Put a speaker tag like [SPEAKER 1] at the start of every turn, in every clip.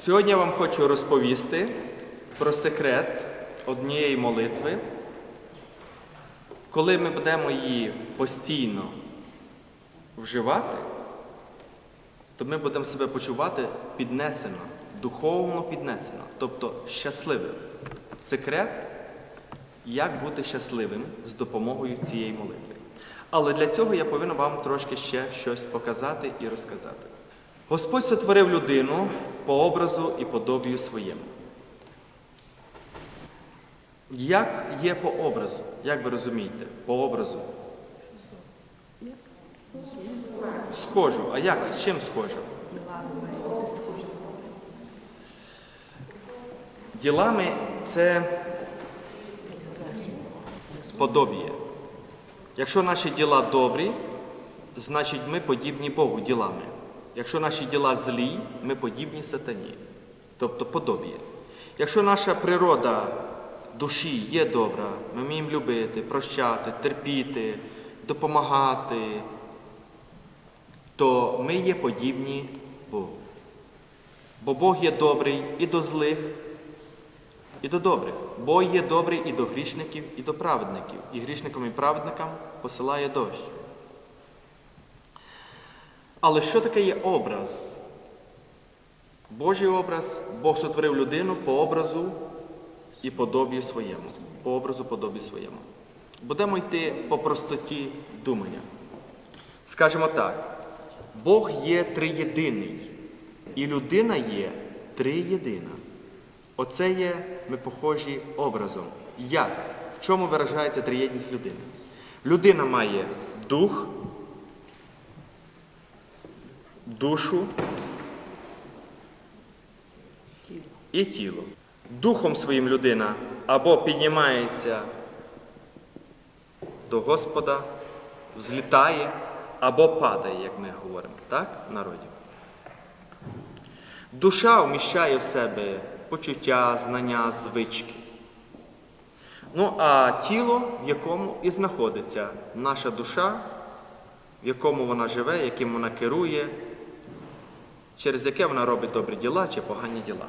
[SPEAKER 1] Сьогодні я вам хочу розповісти про секрет однієї молитви. Коли ми будемо її постійно вживати, то ми будемо себе почувати піднесено, духовно піднесено, тобто щасливим. Секрет, як бути щасливим з допомогою цієї молитви. Але для цього я повинен вам трошки ще щось показати і розказати. Господь сотворив людину по образу і подобію своєму. Як є по образу? Як ви розумієте? По образу? Схожу. А як? З чим схожу? Ділами це подобіє. Якщо наші діла добрі, значить ми подібні Богу ділами. Якщо наші діла злі, ми подібні сатані, тобто подобіє. Якщо наша природа душі є добра, ми вміємо любити, прощати, терпіти, допомагати, то ми є подібні Богу. Бо Бог є добрий і до злих, і до добрих. Бог є добрий і до грішників, і до праведників. І грішникам і праведникам посилає дощ. Але що таке є образ? Божий образ, Бог сотворив людину по образу і подобі своєму. По образу подобі своєму. Будемо йти по простоті думання. Скажемо так, Бог є триєдиний, і людина є триєдина. Оце є ми похожі образом. Як? В чому виражається триєдність людини? Людина має дух, душу і тіло. Духом своїм людина або піднімається до Господа, взлітає, або падає, як ми говоримо, так, в народі. Душа вміщає в себе почуття, знання, звички. Ну, а тіло, в якому і знаходиться наша душа, в якому вона живе, яким вона керує, через яке вона робить добрі діла чи погані діла.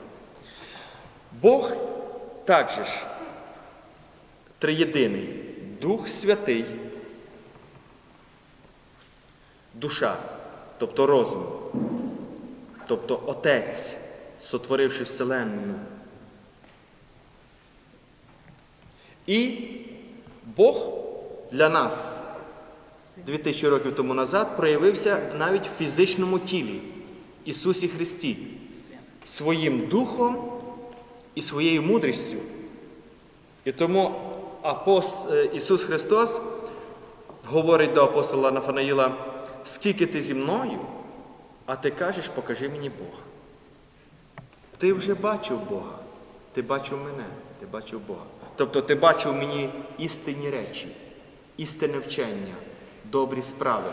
[SPEAKER 1] Бог також триєдиний, Дух Святий, душа, тобто розум, тобто Отець, сотворивши Вселенну. І Бог для нас 2000 років тому назад проявився навіть в фізичному тілі Ісусі Христі своїм духом і своєю мудрістю. І тому апост... е, Ісус Христос говорить до апостола Нафанаїла, скільки ти зі мною, а ти кажеш, покажи мені Бога. Ти вже бачив Бога, ти бачив мене, ти бачив Бога. Тобто ти бачив мені істинні речі, істинне вчення, добрі справи,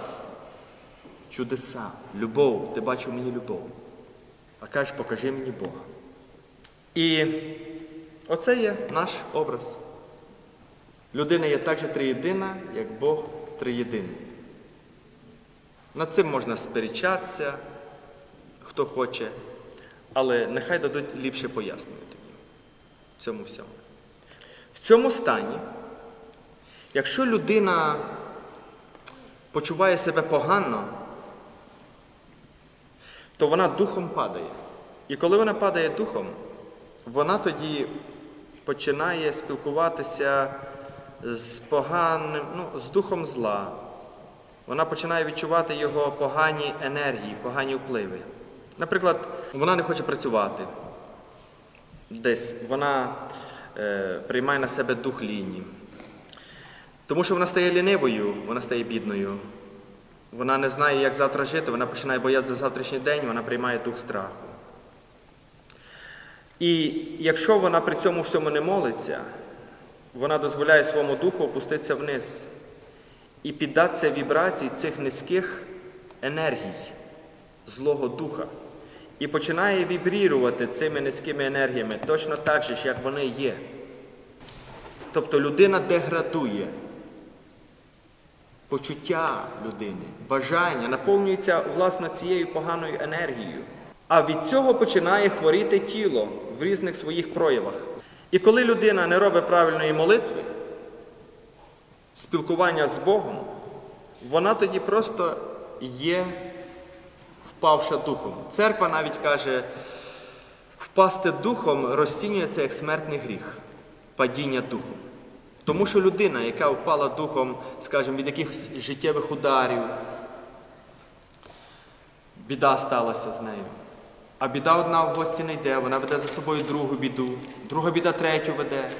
[SPEAKER 1] чудеса, любов, ти бачив мені любов. А кажеш, покажи мені Бога. І оце є наш образ. Людина є так же триєдина, як Бог триєдиний. Над цим можна сперечатися, хто хоче, але нехай дадуть ліпше пояснення тоді в цьому всьому. В цьому стані, якщо людина почуває себе погано, то вона духом падає. І коли вона падає духом, вона тоді починає спілкуватися з поганим, ну, з духом зла. Вона починає відчувати його погані енергії, погані впливи. Наприклад, вона не хоче працювати десь, вона е, приймає на себе дух ліні. Тому що вона стає лінивою, вона стає бідною. Вона не знає, як завтра жити, вона починає боятися за завтрашній день, вона приймає дух страху. І якщо вона при цьому всьому не молиться, вона дозволяє своєму духу опуститися вниз і піддатися вібрації цих низьких енергій, Злого Духа. І починає вібрірувати цими низькими енергіями точно так же, як вони є. Тобто людина деградує. Почуття людини, бажання наповнюється власне цією поганою енергією. А від цього починає хворіти тіло в різних своїх проявах. І коли людина не робить правильної молитви, спілкування з Богом, вона тоді просто є впавша духом. Церква навіть каже, впасти духом розцінюється як смертний гріх, падіння духом. Тому що людина, яка впала духом, скажімо, від якихось життєвих ударів, біда сталася з нею. А біда одна в гості не йде, вона веде за собою другу біду, друга біда третю веде.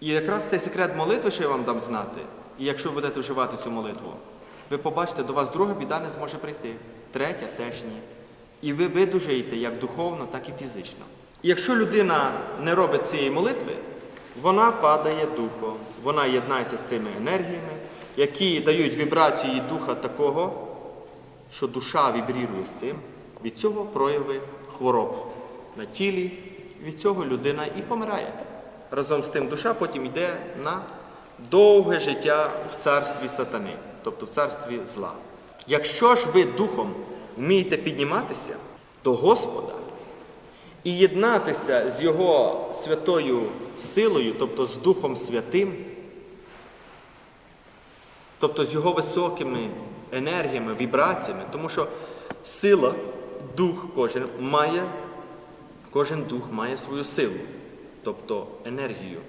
[SPEAKER 1] І якраз цей секрет молитви, що я вам дам знати, і якщо ви будете вживати цю молитву, ви побачите, до вас друга біда не зможе прийти, третя теж ні. І ви видужаєте як духовно, так і фізично. І якщо людина не робить цієї молитви, вона падає духом, вона єднається з цими енергіями, які дають вібрації духа такого, що душа вібрірує з цим, від цього прояви хвороб на тілі, від цього людина і помирає. Разом з тим душа потім йде на довге життя в царстві сатани, тобто в царстві зла. Якщо ж ви духом вмієте підніматися до Господа і єднатися з Його святою силою, тобто з Духом Святим, тобто з його високими енергіями, вібраціями, тому що сила, дух кожен має, кожен дух має свою силу, тобто енергію,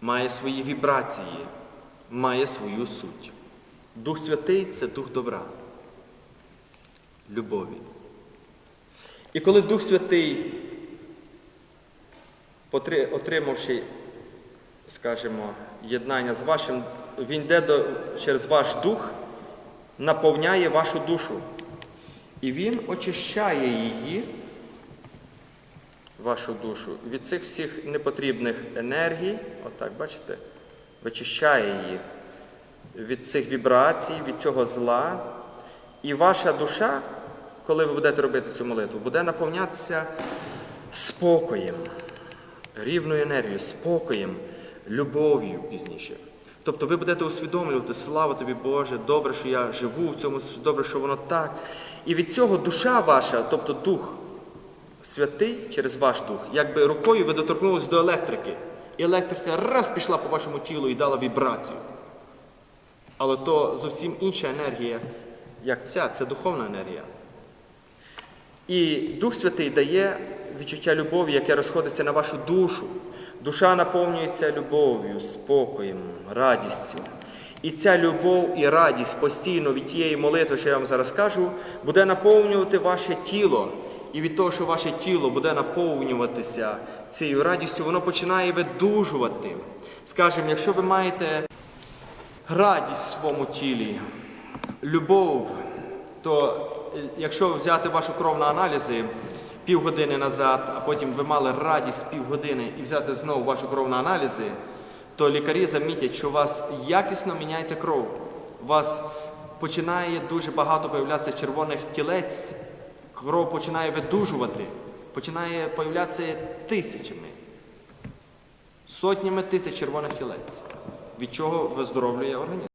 [SPEAKER 1] має свої вібрації, має свою суть. Дух Святий це дух добра, любові. І коли Дух Святий, отримавши скажімо, єднання з вашим, він йде до, через ваш дух, наповняє вашу душу. І він очищає її, вашу душу, від цих всіх непотрібних енергій, отак, бачите, вичищає її від цих вібрацій, від цього зла. І ваша душа, коли ви будете робити цю молитву, буде наповнятися спокоєм рівною енергією, спокоєм, любов'ю пізніше. Тобто ви будете усвідомлювати, слава тобі Боже, добре, що я живу в цьому, добре, що воно так. І від цього душа ваша, тобто Дух Святий через ваш дух, якби рукою ви доторкнулись до електрики. І електрика раз пішла по вашому тілу і дала вібрацію. Але то зовсім інша енергія, як ця, це духовна енергія. І Дух Святий дає відчуття любові, яке розходиться на вашу душу. Душа наповнюється любов'ю, спокоєм, радістю. І ця любов і радість постійно від тієї молитви, що я вам зараз кажу, буде наповнювати ваше тіло. І від того, що ваше тіло буде наповнюватися цією радістю, воно починає видужувати. Скажімо, якщо ви маєте радість в своєму тілі, любов, то якщо взяти вашу кров на аналізи півгодини назад, а потім ви мали радість півгодини і взяти знову вашу кров на аналізи, то лікарі замітять, що у вас якісно міняється кров. У вас починає дуже багато появлятися червоних тілець, кров починає видужувати, починає появлятися тисячами, сотнями тисяч червоних тілець, від чого виздоровлює організм.